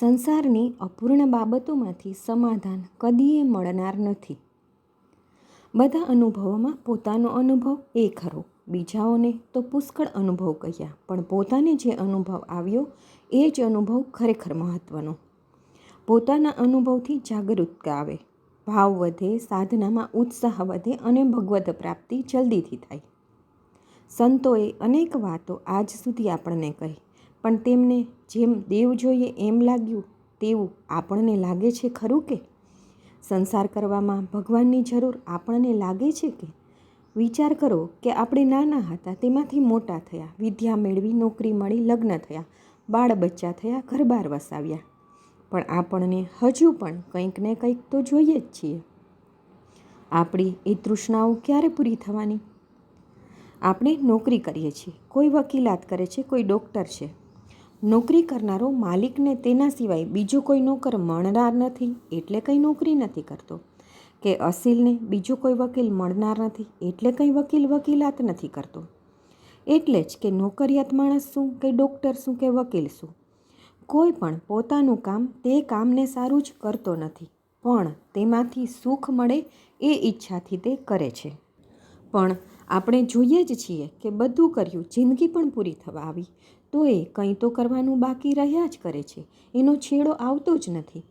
સંસારની અપૂર્ણ બાબતોમાંથી સમાધાન કદીએ મળનાર નથી. બધા અનુભવોમાં પોતાનો અનુભવ એ ખરો. બીજાઓને તો પુષ્કળ અનુભવ કહ્યા, પણ પોતાને જે અનુભવ આવ્યો એ જ અનુભવ ખરેખર મહત્ત્વનો પોતાના અનુભવથી જાગૃતતા આવે ભાવ વધે, સાધનામાં ઉત્સાહ વધે અને ભગવત પ્રાપ્તિ જલ્દીથી થાય. સંતોએ અનેક વાતો આજ સુધી આપણને કહી. પણ તેમને જેમ દેવ જોઈએ એમ લાગ્યું, તેવું આપણને લાગે છે ખરું કે? સંસાર કરવામાં ભગવાનની જરૂર આપણને લાગે છે કે? વિચાર કરો કે આપણે નાના હતા, તેમાંથી મોટા થયા, વિદ્યા મેળવી, નોકરી મળી, લગ્ન થયા, બાળ બચ્ચા થયા, ઘરબાર વસાવ્યા. પણ આપણને હજુ પણ કંઈક ને કંઈક તો જોઈએ જ છીએ. આપણી એ તૃષ્ણાઓ ક્યારે પૂરી થવાની? આપણે નોકરી કરીએ છીએ, કોઈ વકીલાત કરે છે, કોઈ ડૉક્ટર છે. નોકરી કરનારો માલિકને તેના સિવાય બીજો કોઈ નોકર મળનાર નથી, એટલે કંઈ નોકરી નથી કરતો. કે અસીલને બીજો કોઈ વકીલ મળનાર નથી, એટલે કંઈ વકીલ વકીલાત નથી કરતો. એટલે જ કે નોકરિયાત માણસ શું, કે ડૉક્ટર શું, કે વકીલ શું? કોઈ પણ પોતાનું કામ તે કામને સારું જ કરતો નથી, પણ તેમાંથી સુખ મળે એ ઈચ્છાથી તે કરે છે. પણ આપણે જોઈએ જ છીએ કે બધું કર્યું, જિંદગી પણ પૂરી થવા આવી. તો એ કંઈ તો કરવાનું બાકી રહ્યા જ કરે છે. એનો છેડો આવતો જ નથી.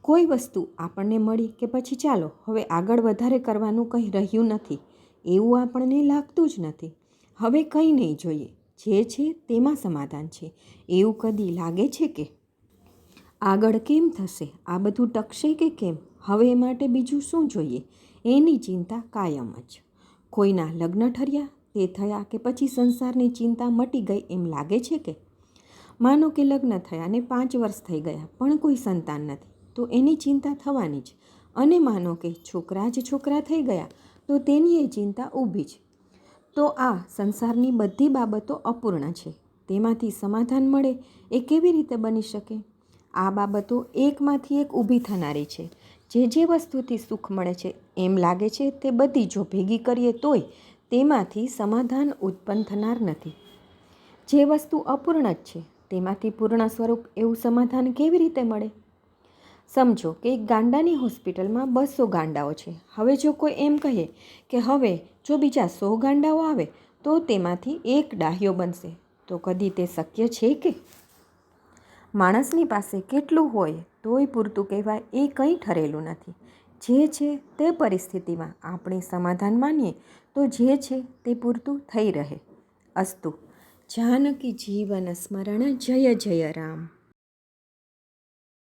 કોઈ વસ્તુ આપણને મળી કે પછી ચાલો, હવે આગળ વધારે કરવાનું કંઈ રહ્યું નથી. એવું આપણને લાગતું જ નથી. હવે કંઈ નહીં જોઈએ. જે છે તેમાં સમાધાન છે. એવું કદી લાગે છે કે? આગળ કેમ થશે? આ બધું ટકશે કે કેમ? હવે એ માટે બીજું શું જોઈએ? એની ચિંતા કાયમ જ. કોઈના લગ્ન ઠર્યા તે થયા કે પછી સંસારની ચિંતા મટી ગઈ એમ લાગે છે કે? માનો કે લગ્ન થયા ને પાંચ વર્ષ થઈ ગયા, પણ કોઈ સંતાન નથી. તો એની ચિંતા થવાની જ. અને માનો કે છોકરા જ છોકરા થઈ ગયા, તો તેની એ ચિંતા ઊભી જ. તો આ સંસારની બધી બાબતો અપૂર્ણ છે. તેમાંથી સમાધાન મળે એ કેવી રીતે બની શકે? આ બાબતો એકમાંથી એક ઊભી થનારી છે. જે જે વસ્તુથી સુખ મળે છે એમ લાગે છે તે બધી જો ભેગી કરીએ તોય તેમાંથી સમાધાન ઉત્પન્ન થનાર નથી. જે વસ્તુ અપૂર્ણ જ છે, તેમાંથી પૂર્ણ સ્વરૂપ એવું સમાધાન કેવી રીતે મળે? સમજો કે એક ગાંડાની હોસ્પિટલમાં બસો ગાંડાઓ છે. હવે જો કોઈ એમ કહે કે હવે જો બીજા સો ગાંડાઓ આવે, તો તેમાંથી એક ડાહ્યો બનશે. તો કદી તે શક્ય છે કે? માણસની પાસે કેટલું હોય, તોય પૂરતું કહેવાય એ કંઈ ઠરેલું નથી. જે છે તે પરિસ્થિતિમાં આપણે સમાધાન માનીએ તો જે છે તે પૂરતું થઈ રહે. અસ્તુ. જાનકી જીવન સ્મરણ જય જય રામ.